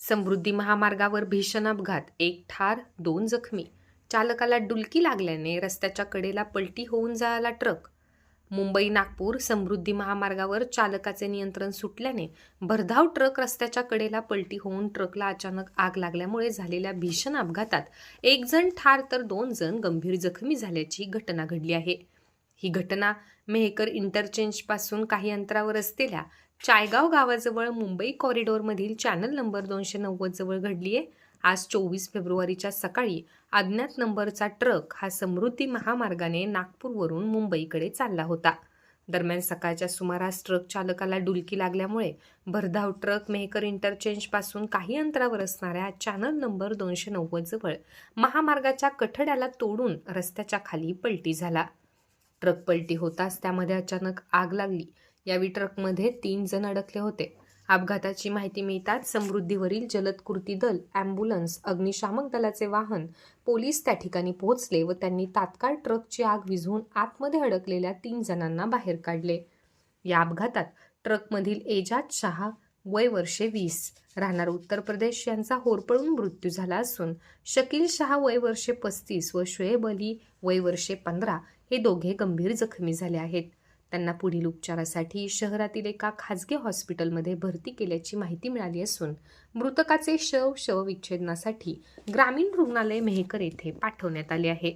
समृद्धी महामार्गावर भीषण अपघात एक ठार दोन जखमी. चालकाला डुलकी लागल्याने रस्त्याच्या कडेला पलटी होऊन जायला ट्रक. मुंबई नागपूर समृद्धी महामार्गावर चालकाचे नियंत्रण सुटल्याने भरधाव ट्रक रस्त्याच्या कडेला पलटी होऊन ट्रकला अचानक आग लागल्यामुळे झालेल्या भीषण अपघातात एक जण ठार तर दोन जण गंभीर जखमी झाल्याची घटना घडली आहे. ही घटना मेहकर इंटरचेंजपासून काही अंतरावर असलेल्या चायगाव गावाजवळ मुंबई कॉरिडॉरमधील चॅनल नंबर दोनशे नव्वदजवळ घडली आहे. आज चोवीस फेब्रुवारीच्या सकाळी अज्ञात नंबरचा ट्रक हा समृद्धी महामार्गाने नागपूरवरून मुंबईकडे चालला होता. दरम्यान सकाळच्या सुमारास ट्रक चालकाला डुलकी लागल्यामुळे भरधाव ट्रक मेहकर इंटरचेंजपासून काही अंतरावर असणाऱ्या चॅनल नंबर दोनशे नव्वदजवळ महामार्गाच्या कठड्याला तोडून रस्त्याच्या खाली पलटी झाला. ट्रक पलटी होताच त्यामध्ये अचानक आग लागली. यावेळी ट्रकमध्ये तीन जण अडकले होते. अपघाताची माहिती मिळताच समृद्धीवरील जलद कृती दल ॲम्ब्युलन्स अग्निशामक दलाचे वाहन पोलीस त्या ठिकाणी पोहोचले व त्यांनी तात्काळ ट्रकची आग विझवून आतमध्ये अडकलेल्या तीन जणांना बाहेर काढले. या अपघातात ट्रकमधील एजाज शहा वय वर्षे वीस. राहणार उत्तर प्रदेश यांचा होरपळून मृत्यू झाला असून शकील शहा वय वर्षे पस्तीस व शुएब अली वय वर्षे पंधरा हे दोघे गंभीर जखमी झाले आहेत. त्यांना पुढील उपचारासाठी शहरातील एका खाजगी हॉस्पिटलमध्ये भरती केल्याची माहिती मिळाली असून मृतकाचे शव शवविच्छेदनासाठी ग्रामीण रुग्णालय मेहकर येथे पाठवण्यात आले आहे.